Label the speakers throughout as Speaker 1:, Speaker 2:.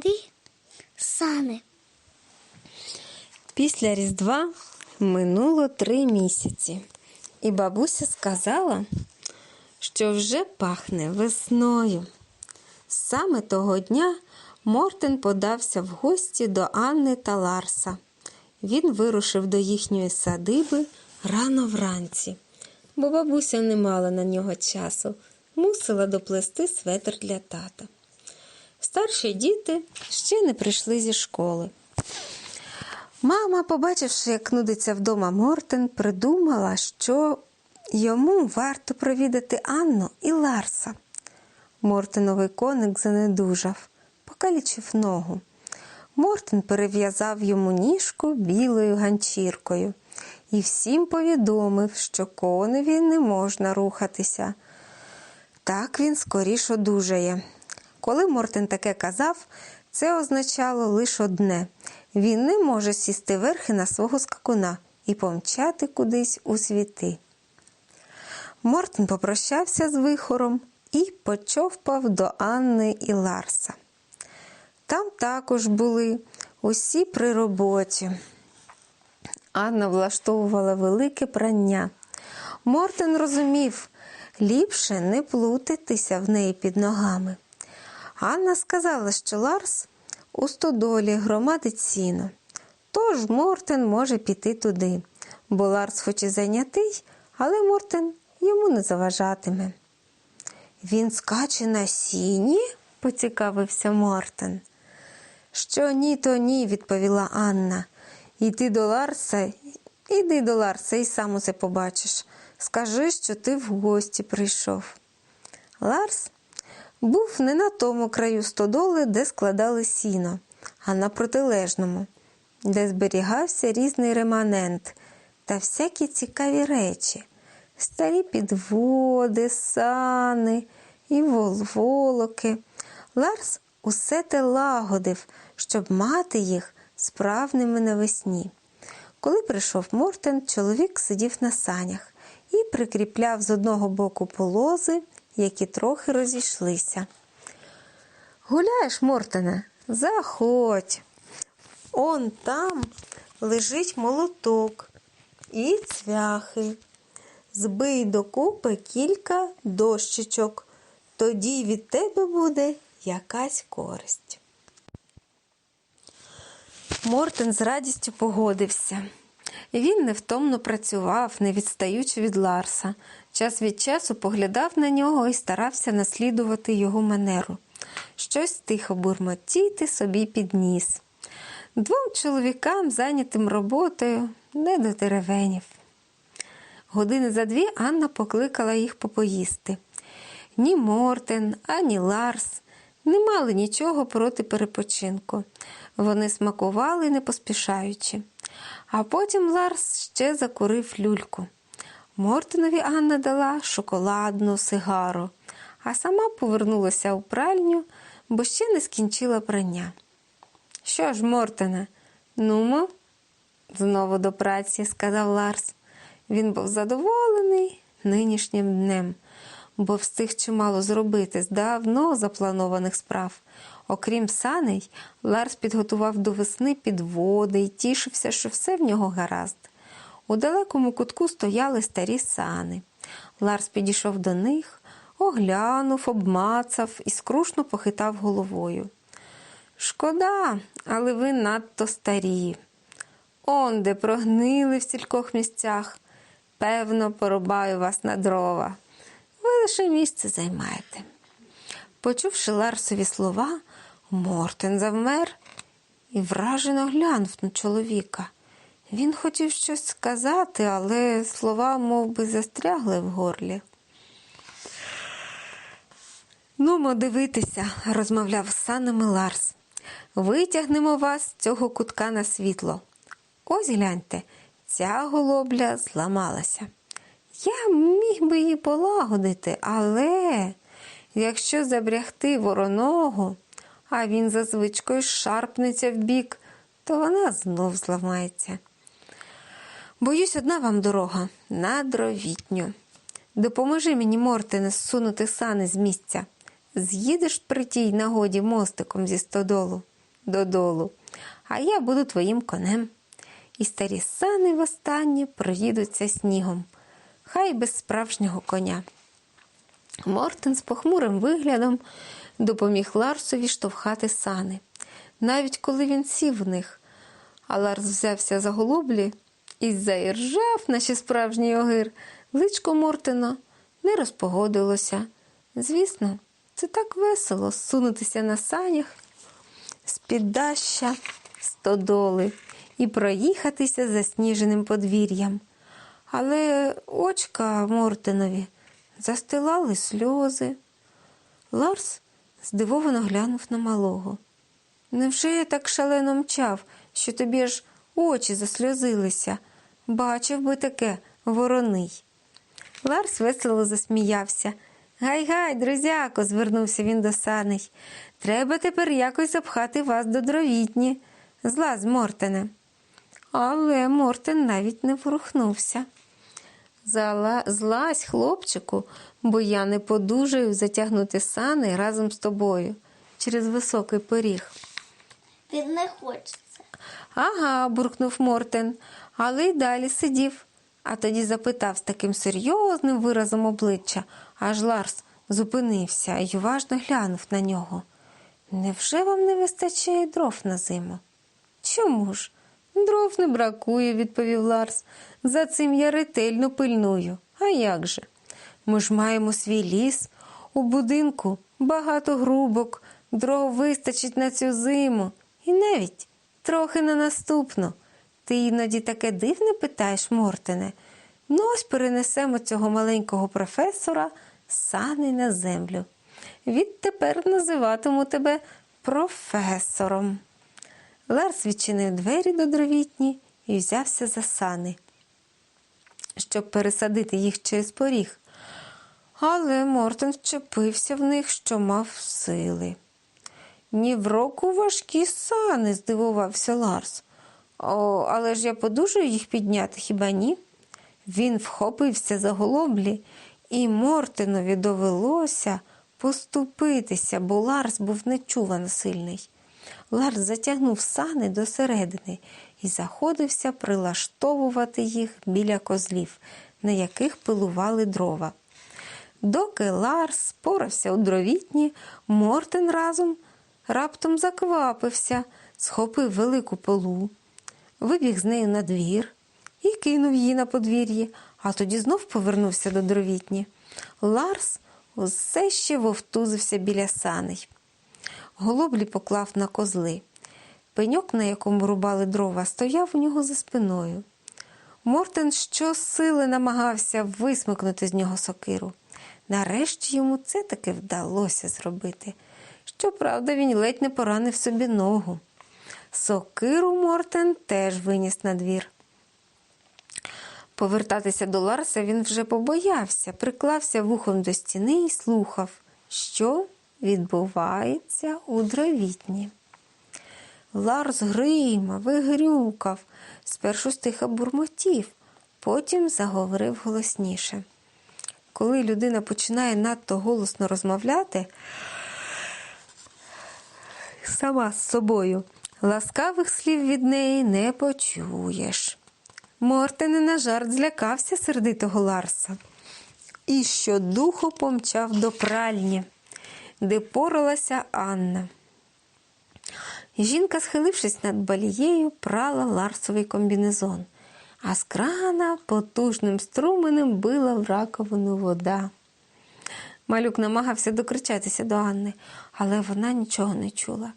Speaker 1: старі сани.
Speaker 2: Після Різдва минуло три місяці, і бабуся сказала, що вже пахне весною. Саме того дня Мортен подався в гості до Анни та Ларса. Він вирушив до їхньої садиби рано вранці, бо бабуся не мала на нього часу, мусила доплести светр для тата. Старші діти ще не прийшли зі школи. Мама, побачивши, як нудиться вдома Мортен, придумала, що йому варто провідати Анну і Ларса. Мортеновий коник занедужав, покалічив ногу. Мортен перев'язав йому ніжку білою ганчіркою і всім повідомив, що коневі не можна рухатися. Так він скоріш одужає. Коли Мортен таке казав, це означало лише одне він не може сісти верхи на свого скакуна і помчати кудись у світи. Мортен попрощався з вихором і почовпав до Анни і Ларса. Там також були усі при роботі. Анна влаштовувала велике прання. Мортен розумів, ліпше не плутатися в неї під ногами. Анна сказала, що Ларс у стодолі громадить сіно. Тож Мортен може піти туди, бо Ларс хоч і зайнятий, але Мортен йому не заважатиме. Він скаче на сіні? поцікавився Мортен. Що ні, то ні, відповіла Анна. Іди до Ларса, іди до Ларса і сам усе побачиш. Скажи, що ти в гості прийшов. Ларс був не на тому краю стодоли, де складали сіно, а на протилежному, де зберігався різний реманент та всякі цікаві речі, старі підводи, сани і волволоки. Ларс усе те лагодив, щоб мати їх справними навесні. Коли прийшов Мортен, чоловік сидів на санях і прикріпляв з одного боку полози, які трохи розійшлися. Гуляєш, Мортене? Заходь. Он там лежить молоток і цвяхи. Збий докупи кілька дощечок, тоді від тебе буде якась користь. Мортен з радістю погодився. Він невтомно працював, не відстаючи від Ларса. Час від часу поглядав на нього і старався наслідувати його манеру. Щось тихо бурмотіти собі підніс. Двом чоловікам, зайнятим роботою, не до теревенів. Години за дві Анна покликала їх попоїсти. Ні Мортен, ані Ларс не мали нічого проти перепочинку. Вони смакували, не поспішаючи. А потім Ларс ще закурив люльку. Мортенові Анна дала шоколадну сигару, а сама повернулася у пральню, бо ще не скінчила прання. Що ж, Мортене, нумо, знову до праці, сказав Ларс. Він був задоволений нинішнім днем, бо встиг чимало зробити з давно запланованих справ. Окрім саней, Ларс підготував до весни підводи і тішився, що все в нього гаразд. У далекому кутку стояли старі сани. Ларс підійшов до них, оглянув, обмацав і скрушно похитав головою. Шкода, але ви надто старі. Он де прогнили в стількох місцях. Певно, порубаю вас на дрова. Ви лише місце займаєте. Почувши Ларсові слова, Мортен завмер і вражено глянув на чоловіка. Він хотів щось сказати, але слова мов би, застрягли в горлі. Нумо дивитися, розмовляв з санами Ларс. Витягнемо вас з цього кутка на світло. Ось гляньте, ця голобля зламалася. Я міг би її полагодити, але якщо забрягти вороного, а він за звичкою шарпнеться в бік, то вона знов зламається. Боюсь, одна вам дорога на дровітню. Допоможи мені, Мортене, зсунути сани з місця. З'їдеш при тій нагоді мостиком зі стодолу. додолу, а я буду твоїм конем. І старі сани востаннє проїдуться снігом, хай без справжнього коня. Мортен з похмурим виглядом допоміг Ларсові штовхати сани, навіть коли він сів в них. А Ларс взявся за голублі і заіржав, наче справжній огир. Личко Мортена не розпогодилося. Звісно, це так весело сунутися на санях з піддаща стодоли і проїхатися засніженим подвір'ям. Але очка Мортенові застилали сльози. Ларс здивовано глянув на малого. Невже я так шалено мчав, що тобі аж очі засльозилися? Бачив би таке вороний. Ларс весело засміявся. Гай-гай, друзяко, звернувся він до саней. Треба тепер якось запхати вас до дровітні. Злазь, Мортене. Але Мортен навіть не ворухнувся. Зала... Злазь, хлопчику, бо я не подужаю затягнути сани разом з тобою через високий поріг.
Speaker 1: Він не хочеться.
Speaker 2: Ага, буркнув Мортен, але й далі сидів. А тоді запитав з таким серйозним виразом обличчя, аж Ларс зупинився і уважно глянув на нього. Невже вам не вистачає дров на зиму? Чому ж? Дров не бракує, відповів Ларс. За цим я ретельно пильную. А як же? Ми ж маємо свій ліс. У будинку багато грубок, дров вистачить на цю зиму. І навіть трохи на наступну. Ти іноді таке дивне питаєш, Мортене. Ну ось перенесемо цього маленького професора сани на землю. Відтепер називатиму тебе професором. Ларс відчинив двері до дровітні і взявся за сани, щоб пересадити їх через поріг. Але Мортен вчепився в них, що мав сили. Ні в року важкі сани, здивувався Ларс. О, але ж я подужую їх підняти, хіба ні? Він вхопився за голоблі, і Мортенові довелося поступитися, бо Ларс був нечувано сильний. Ларс затягнув сани до середини і заходився прилаштовувати їх біля козлів, на яких пилували дрова. Доки Ларс спорався у дровітні, Мортен разом раптом заквапився, схопив велику полу, вибіг з нею на двір і кинув її на подвір'ї, а тоді знов повернувся до дровітні. Ларс усе ще вовтузився біля саней. Голоблі поклав на козли. Пеньок, на якому рубали дрова, стояв у нього за спиною. Мортен щосили намагався висмикнути з нього сокиру. Нарешті йому це таки вдалося зробити. Щоправда, він ледь не поранив собі ногу. Сокиру Мортен теж виніс на двір. Повертатися до Ларса він вже побоявся, приклався вухом до стіни і слухав, що відбувається у дровітні. Ларс гримав і грюкав, спершу стиха бурмотів, потім заговорив голосніше. Коли людина починає надто голосно розмовляти, сама з собою, ласкавих слів від неї не почуєш. Мортен на жарт злякався сердитого Ларса і щодуху помчав до пральні, де поралася Анна. Жінка, схилившись над балією, прала Ларсовий комбінезон, а з крана потужним струменем била в раковину вода. Малюк намагався докричатися до Анни, але вона нічого не чула.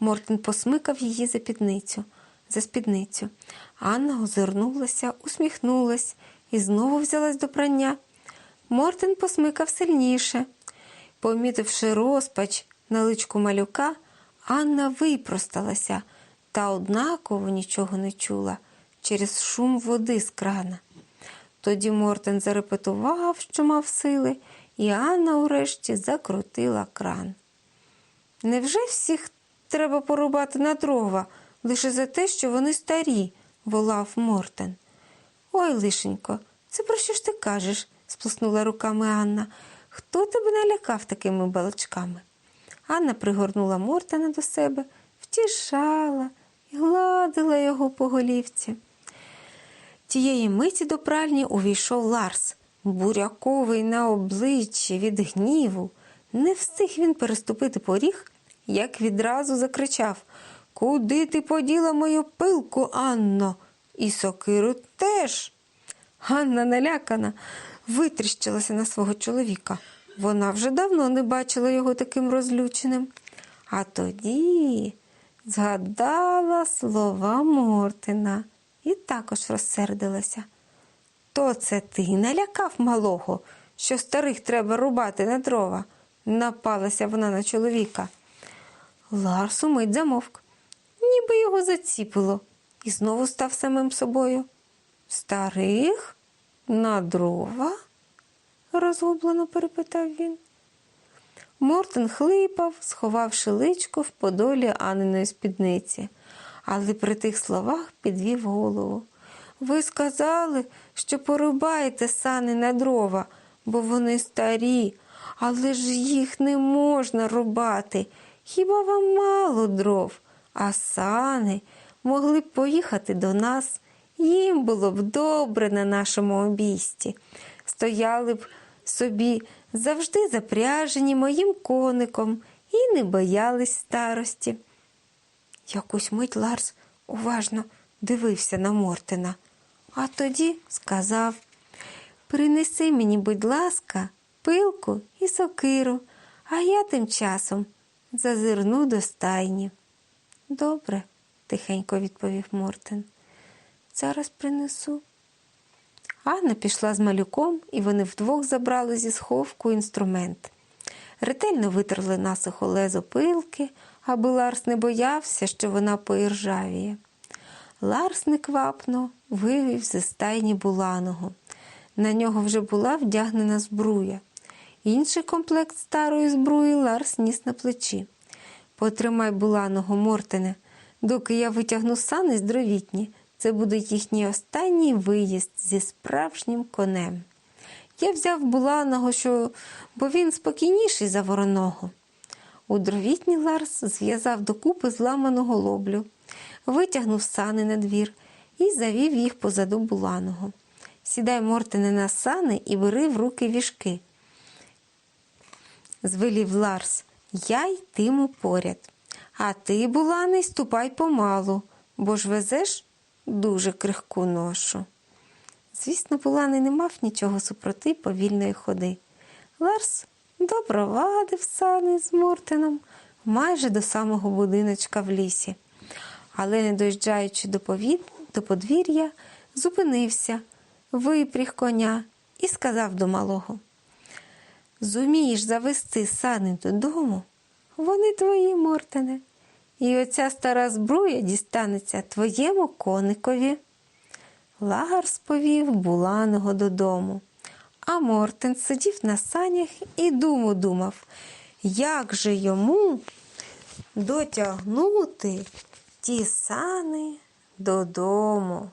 Speaker 2: Мортен посмикав її за підницю, за спідницю. Анна озирнулася, усміхнулась і знову взялась до прання. Мортен посмикав сильніше. Помітивши розпач на личку малюка, Анна випросталася та однаково нічого не чула через шум води з крана. Тоді Мортен зарепетував, що мав сили, і Анна урешті закрутила кран. Невже всіх треба порубати на дрова лише за те, що вони старі? волав Мортен. Ой, лишенько, це про що ж ти кажеш? сплеснула руками Анна. Хто тебе налякав такими балачками? Анна пригорнула Мортена до себе втішала і гладила його по голівці. Тієї миті до пральні увійшов Ларс, буряковий на обличчі від гніву. Не встиг він переступити поріг, як відразу закричав Куди ти поділа мою пилку, Анно? І сокиру теж. Ганна налякана витріщилася на свого чоловіка. Вона вже давно не бачила його таким розлюченим. А тоді згадала слова Мортина і також розсердилася. То це ти налякав малого, що старих треба рубати на дрова, напалася вона на чоловіка. Ларс умить замовк, ніби його заціпило, і знову став самим собою. Старих? На дрова? розгублено перепитав він. Мортен хлипав, сховавши личко в подолі Аниної спідниці, але при тих словах підвів голову. Ви сказали, що порубаєте сани на дрова, бо вони старі, але ж їх не можна рубати. Хіба вам мало дров? А сани могли б поїхати до нас. Їм було б добре на нашому обійсті. Стояли б собі завжди запряжені моїм коником і не боялись старості. Якусь мить Ларс уважно дивився на Мортина, а тоді сказав Принеси мені, будь ласка, пилку і сокиру, а я тим часом зазирну до стайні. Добре, тихенько відповів Мортин. Зараз принесу. Анна пішла з малюком, і вони вдвох забрали зі сховку інструмент. Ретельно витерли насухо лезо пилки, аби Ларс не боявся, що вона поіржавіє. Ларс неквапно вивів зі стайні буланого. На нього вже була вдягнена збруя. Інший комплект старої збруї Ларс ніс на плечі. Потримай буланого, Мортене, доки я витягну сани з дровітні. Це буде їхній останній виїзд зі справжнім конем. Я взяв буланого, що... бо він спокійніший за вороного. У дровітні Ларс зв'язав докупи зламаного лоблю, витягнув сани на двір і завів їх позаду буланого. Сідай, Мортине, на сани і бери в руки віжки. Звелів Ларс, я йтиму поряд. А ти, буланий, ступай помалу, бо ж везеш дуже крихку ношу. Звісно, Буланий не мав нічого супроти повільної ходи. Ларс добровадив сани з Мортином майже до самого будиночка в лісі, але, не доїжджаючи до, повід... до подвір'я, зупинився, випріг коня і сказав до малого Зумієш завести сани додому, вони твої, Мортине, і оця стара збруя дістанеться твоєму коникові. Лагар сповів Буланого додому, а Мортен сидів на санях і думу думав, як же йому дотягнути ті сани додому.